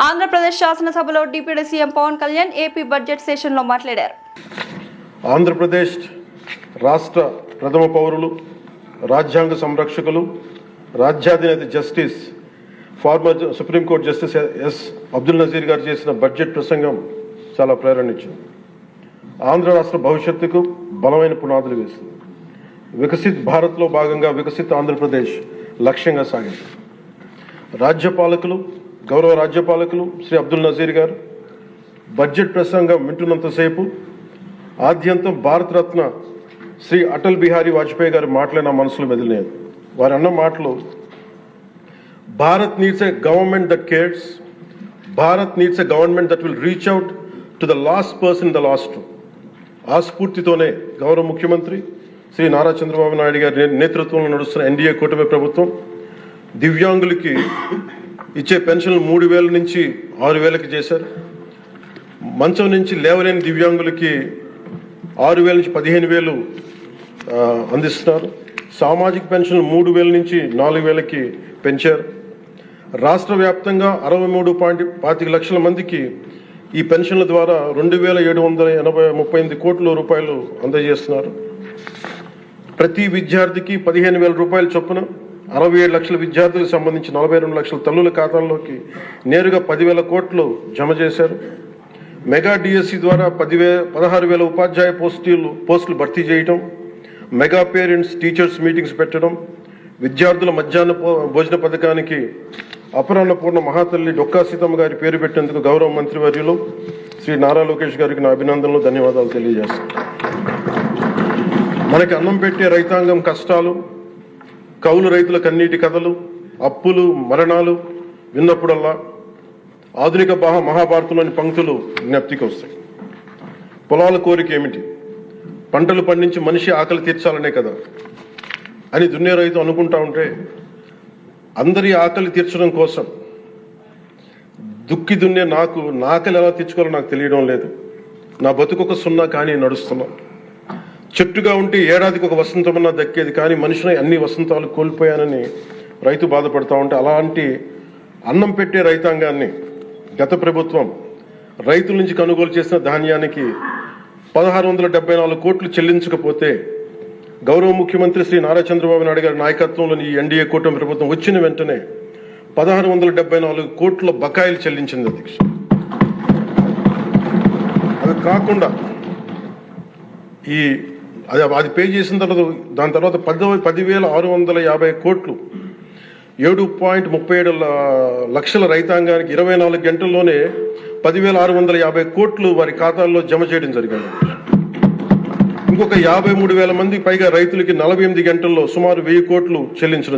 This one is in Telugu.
ఆంధ్రప్రదేశ్ శాసనసభలో deputy CM Pawan Kalyan AP budget సెషన్లో మాట్లాడారు. ఆంధ్రప్రదేశ్ రాష్ట్ర ప్రథమ పౌరులు రాజ్యాంగ సంరక్షకులు రాజ్యాధినేత justice former supreme court justice S Abdul Nazeer garu చేసిన బడ్జెట్ ప్రసంగం చాలా ప్రేరణించింది ఆంధ్ర రాష్ట్ర భవిష్యత్తుకు బలమైన పునాదులు వేసింది. వికసిత్ భారత్లో భాగంగా వికసిత్ ఆంధ్రప్రదేశ్ లక్ష్యంగా సాగింది. రాజ్యపాలకులు గౌరవ రాజ్యపాలకులు శ్రీ అబ్దుల్ నజీర్ గారు బడ్జెట్ ప్రసంగం వింటున్నంతసేపు ఆద్యంతం భారతరత్న శ్రీ అటల్ బిహారీ వాజ్పేయి గారి మాటలే నా మనసులో మెదిలినాయి. వారు అన్న మాటలు Bharat needs a government that cares Bharat needs a government that will reach out to the last person the last ఆ స్ఫూర్తితోనే గౌరవ ముఖ్యమంత్రి శ్రీ నారా చంద్రబాబు నాయుడు గారి నేతృత్వంలో నడుస్తున్న ఎన్డీఏ కూటమి ప్రభుత్వం దివ్యాంగులకి ఇచ్చే పెన్షన్లు మూడు వేల నుంచి ఆరు వేలకి చేశారు. మంచం నుంచి లేవలేని దివ్యాంగులకి ఆరు వేల నుంచి పదిహేను వేలు అందిస్తున్నారు. సామాజిక పెన్షన్ మూడు వేల నుంచి నాలుగు వేలకి పెంచారు. రాష్ట్ర వ్యాప్తంగా అరవై మూడు పాయింట్ పాతిక లక్షల మందికి ఈ పెన్షన్ల ద్వారా రెండు వేల ఏడు వందల ఎనభై ముప్పై ఎనిమిది కోట్ల రూపాయలు అందజేస్తున్నారు. ప్రతి విద్యార్థికి పదిహేను వేల రూపాయల చొప్పున అరవై ఏడు లక్షల విద్యార్థులకు సంబంధించి నలభై రెండు లక్షల తల్లుల ఖాతాల్లోకి నేరుగా పదివేల కోట్లు జమ చేశారు. మెగా డిఎస్సి ద్వారా పదివే పదహారు వేల ఉపాధ్యాయ పోస్టులు పోస్టులు భర్తీ చేయటం మెగా పేరెంట్స్ టీచర్స్ మీటింగ్స్ పెట్టడం విద్యార్థుల మధ్యాహ్న భోజన పథకానికి అపరాహ్నపూర్ణ మహాతల్లి డొక్కా సీతమ్మ గారి పేరు పెట్టేందుకు గౌరవ మంత్రివర్యులు శ్రీ నారా లోకేష్ గారికి నా అభినందనలు ధన్యవాదాలు తెలియజేస్తాను. మనకి అన్నం పెట్టే రైతాంగం కష్టాలు కౌలు రైతుల కన్నీటి కథలు అప్పులు మరణాలు విన్నప్పుడల్లా ఆధునిక బాహ మహాభారతంలోని పంక్తులు జ్ఞప్తికి వస్తాయి. పొలాల కోరిక ఏమిటి? పంటలు పండించి మనిషి ఆకలి తీర్చాలనే కదా. అని దున్నే రైతు అనుకుంటా ఉంటే అందరి ఆకలి తీర్చడం కోసం దుక్కి దున్నే నాకు నా ఆకలి ఎలా తీర్చుకోవాలో నాకు తెలియడం లేదు. నా బతుకొక సున్నా కానీ నడుస్తున్నాను చెట్టుగా ఉంటే ఏడాదికి ఒక వసంతమన్నా దక్కేది కానీ మనిషిని అన్ని వసంతాలు కోల్పోయానని రైతు బాధపడతా ఉంటే అలాంటి అన్నం పెట్టే రైతాంగాన్ని గత ప్రభుత్వం రైతుల నుంచి కొనుగోలు చేసిన ధాన్యానికి పదహారు వందల డెబ్బై నాలుగు కోట్లు చెల్లించకపోతే గౌరవ ముఖ్యమంత్రి శ్రీ నారా చంద్రబాబు నాయుడు గారి నాయకత్వంలోని ఈ ఎన్డీఏ కూటమి ప్రభుత్వం వచ్చిన వెంటనే పదహారు వందల డెబ్బై నాలుగు కోట్ల బకాయిలు చెల్లించింది అధ్యక్ష. అది కాకుండా ఈ అది అది పే చేసిన తర్వాత దాని తర్వాత పది పదివేల ఆరు వందల యాభై కోట్లు ఏడు పాయింట్ ముప్పై ఏడు లక్షల రైతాంగానికి ఇరవై నాలుగు గంటల్లోనే పదివేల ఆరు వందల యాభై కోట్లు వారి ఖాతాల్లో జమ చేయడం జరిగింది. ఇంకొక యాభై మూడు వేల మంది పైగా రైతులకి నలభై ఎనిమిది గంటల్లో సుమారు వెయ్యి కోట్లు చెల్లించడం